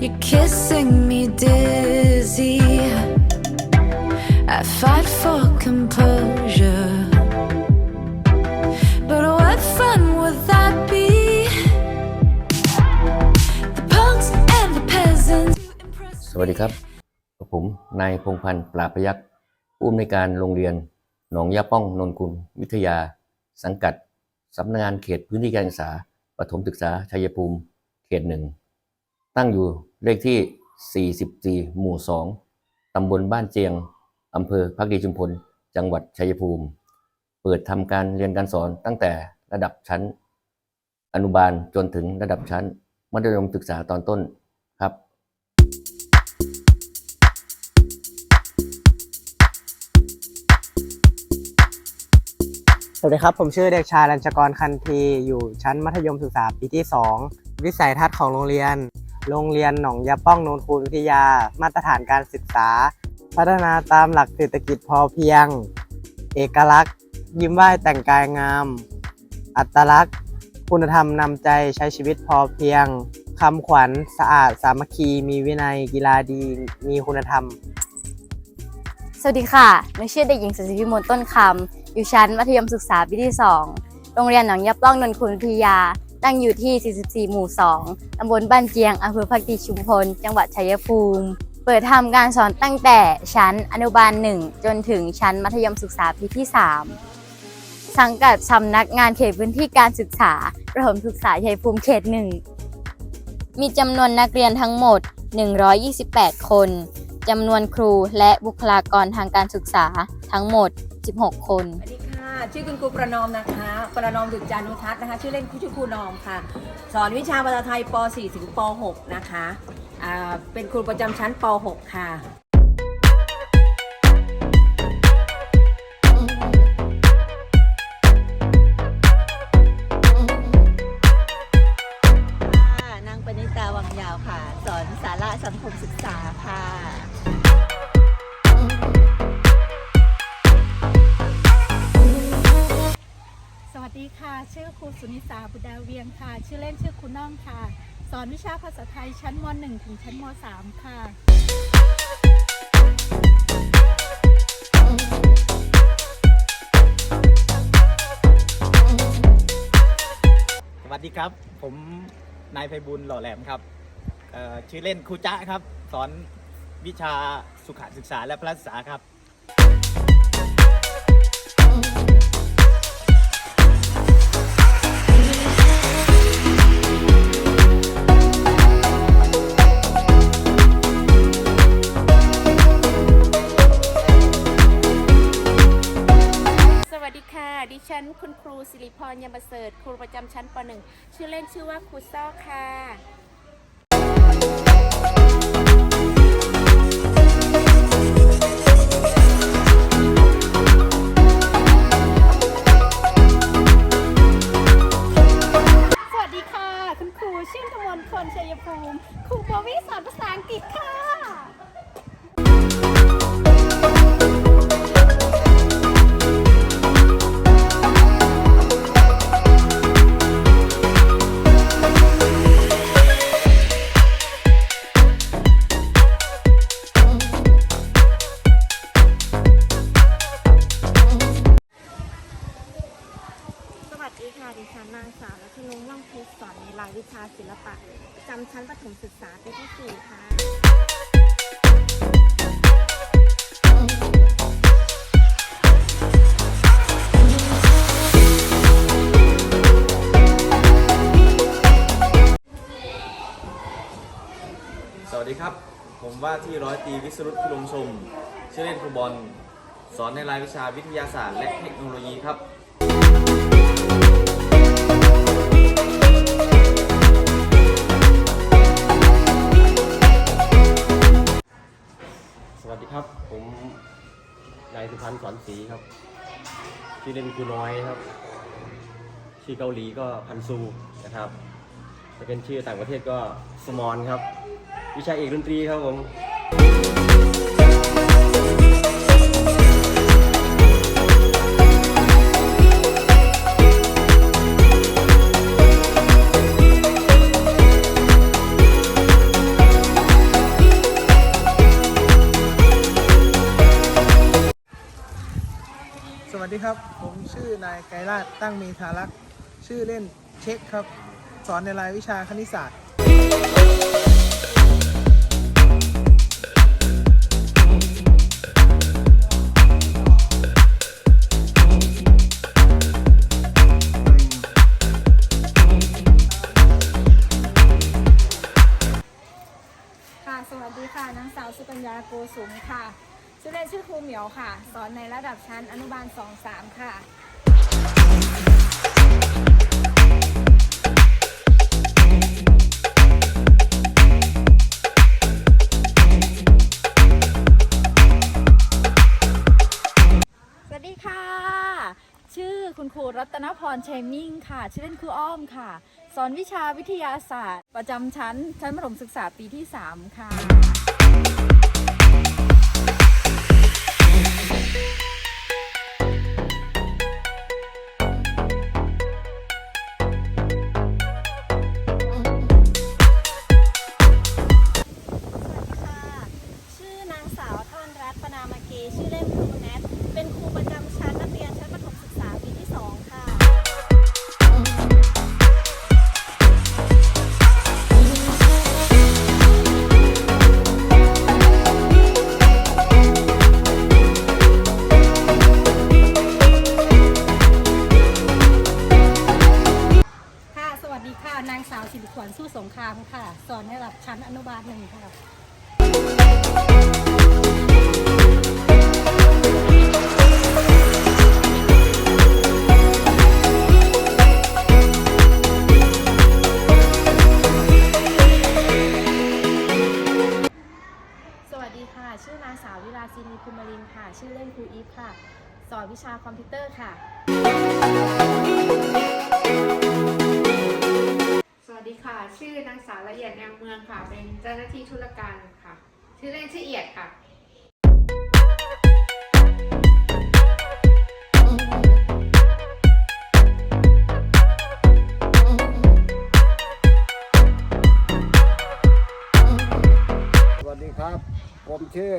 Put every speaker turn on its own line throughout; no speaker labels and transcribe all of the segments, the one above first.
You're kissing me dizzy. I fight for composure. But what fun would that be? The punks and the peasants.
สวัสดีครับ ผมนายพงพันธ์ปราบพยักษ์ผู้อำนวยการโรงเรียนหนองยาป้องนนกุลวิทยา สังกัดสำนักงานเขตพื้นที่การศึกษาปฐมศึกษาชัยภูมิเขตหนึ่ง ตั้งอยู่ เลขที่ 44 หมู่ 2 ตำบลบ้านเจียง อำเภอพักดีชุมพล จังหวัดชัยภูมิ เปิดทำการเรียนการสอนตั้งแต่ระดับชั้น อนุบาลจนถึงระดับชั้น มัธยมศึกษาตอนต้นครับ
สวัสดีครับ ผมชื่อเด็กชายรัญชกรคันที อยู่ชั้นมัธยมศึกษาปีที่ 2 วิสัยทัศน์ของโรงเรียน โรงเรียนหนองยาป้องโนนคูนวิทยา มาตรฐานการศึกษา พัฒนาตามหลักเศรษฐกิจพอเพียง เอกลักษณ์ ยิ้มไหว้แต่งกายงาม อัตลักษณ์ คุณธรรมนำใจใช้ชีวิตพอเพียงคำขวัญสะอาดสามัคคี มีวินัยกีฬาดี มีคุณธรรม
สวัสดีค่ะหนูชื่อเด็กหญิงสุธิพิมลต้นคำอยู่ชั้นมัธยมศึกษาปีที่ 2 โรงเรียนหนองยับต้องนนคุณวิทยา ตั้งอยู่ที่ 44 หมู่ 2 ตำบลบ้านเจียง อำเภอพักดีชุมพล จังหวัดชัยภูมิ เปิดทำการสอนตั้งแต่ชั้นอนุบาล 1 จนถึงชั้นมัธยมศึกษาปีที่ 3 สังกัดสำนักงานเขตพื้นที่การศึกษาประถมศึกษาชัยภูมิเขตหนึ่งมีจำนวนนักเรียนทั้งหมด 128 คนจำนวนครูและบุคลากรทางการศึกษาทั้งหมด 16 คน
สวัสดีค่ะ ชื่อคุณครูประนอมนะคะ ประนอมดุจจานุทัศน์นะคะ ชื่อเล่นชื่อครูนอมค่ะ สอนวิชาภาษาไทยป .4 ถึงป .6 นะคะ เป็นครูประจำชั้นป .6 ค่ะ
ชื่อครูสุนิสาบุดาเวียงค่ะ ชื่อเล่นชื่อครูน้องค่ะ สอนวิชาภาษาไทยชั้นม .1 ถึงชั้นม .3 ค่ะ
สวัสดีครับ ผมนายไพบุญหล่อแหลมครับเอ่อชื่อเล่นครูจ๊ะครับ สอนวิชาสุขศึกษาและพละศึกษาครับ
สิริพรยมประเสริฐครูประจำชั้นป .1 ชื่อเล่นชื่อว่าครูซ่อค่ะ
สวัสดีค่ะคุณครูชื่อกมลพลชัยภูมิครูปวีสอนภาษาอังกฤษค่ะ
ว่าที่
ร้อยตีวิสรุตพิลมชม ชื่อเล่นครูบอล สอนในรายวิชาวิทยาศาสตร์และเทคโนโลยีครับ
สวัสดีครับ ผมนายสุพันธ์สอนศรีครับ ชื่อเล่นคือน้อยครับ ชื่อเกาหลีก็พันซูนะครับจะเป็นชื่อต่างประเทศก็สมอนครับ วิชาเอกดนตรีครับผม
สวัสดีครับ ผม
ชื่อนายไกรราชตั้งมีธารักชื่อเล่นเช็คครับ สอนในรายวิชาคณิตศาสตร์
สวัสดีค่ะ นางสาวสุกัญญาโกสุมค่ะ ชื่อเล่นชื่อครูเหมียวค่ะ สอนในระดับชั้นอนุบาล 2-3 ค่ะ สวัสดีค่ะ ชื่อคุณครูรัตนพรเชมิ่งค่ะ ชื่อเล่นครูอ้อมค่ะ สอนวิชาวิทยาศาสตร์ ประจำชั้น ชั้นประถมศึกษาปีที่ 3 ค่ะ
นางสาว
สิริขวัญสู้สงครามค่ะ สอนในระดับชั้นอนุบาลหนึ่งค่ะ
สวัสดีค่ะชื่อนางสาววิลาซินีภูมิรินค่ะ ชื่อเล่นครูอีฟค่ะ สอนวิชาคอมพิวเตอร์ค่ะ
ชื่อนางสาวละเอียดแนวเมืองค่ะ เป็นเจ้าหน้าที่ธุรการค่ะ ชื่อเล่นชื่อเอียดค่ะ
สวัสดีครับ ผมชื่อ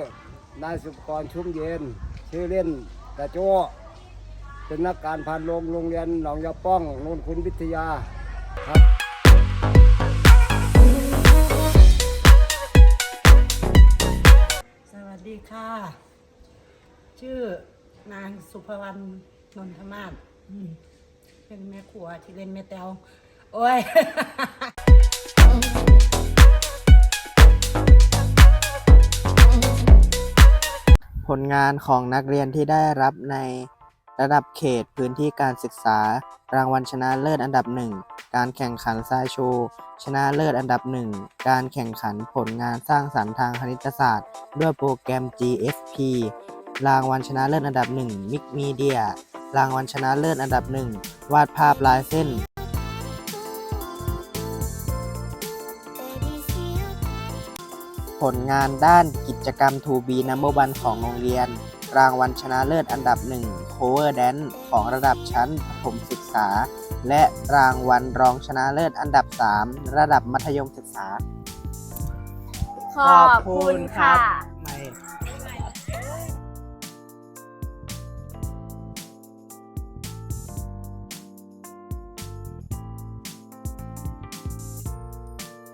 นายสุภกรชุ่มเย็น ชื่อเล่นตาโจ้เป็นนักการพันโรงโรงเรียนหนองยาป้องนนคุณวิทยาครับ
ค่ะ ชื่อนางสุภวรรณนนทมาศอืมเป็นแม่ครัวที่เล่นแม่แตวโอ้ย
ผลงานของนักเรียนที่ได้รับใน ระดับเขตพื้นที่การศึกษา รางวัลชนะเลิศอันดับหนึ่งการแข่งขันทรายโชว์ชนะเลิศอันดับหนึ่งการแข่งขันผลงานสร้างสรรค์ทางคณิตศาสตร์ ด้วยโปรแกรม GSP รางวัลชนะเลิศอันดับหนึ่งมิกมีเดียรางวัลชนะเลิศอันดับหนึ่งวาดภาพลายเส้นผลงานด้านกิจกรรม 2B Number One ของโรงเรียน รางวัลชนะเลิศอันดับ 1 Cover Dance ของระดับชั้นประถมศึกษา และรางวัลรองชนะเลิศอันดับ 3 ระดับมัธยมศึกษา
ขอบคุณค่ะ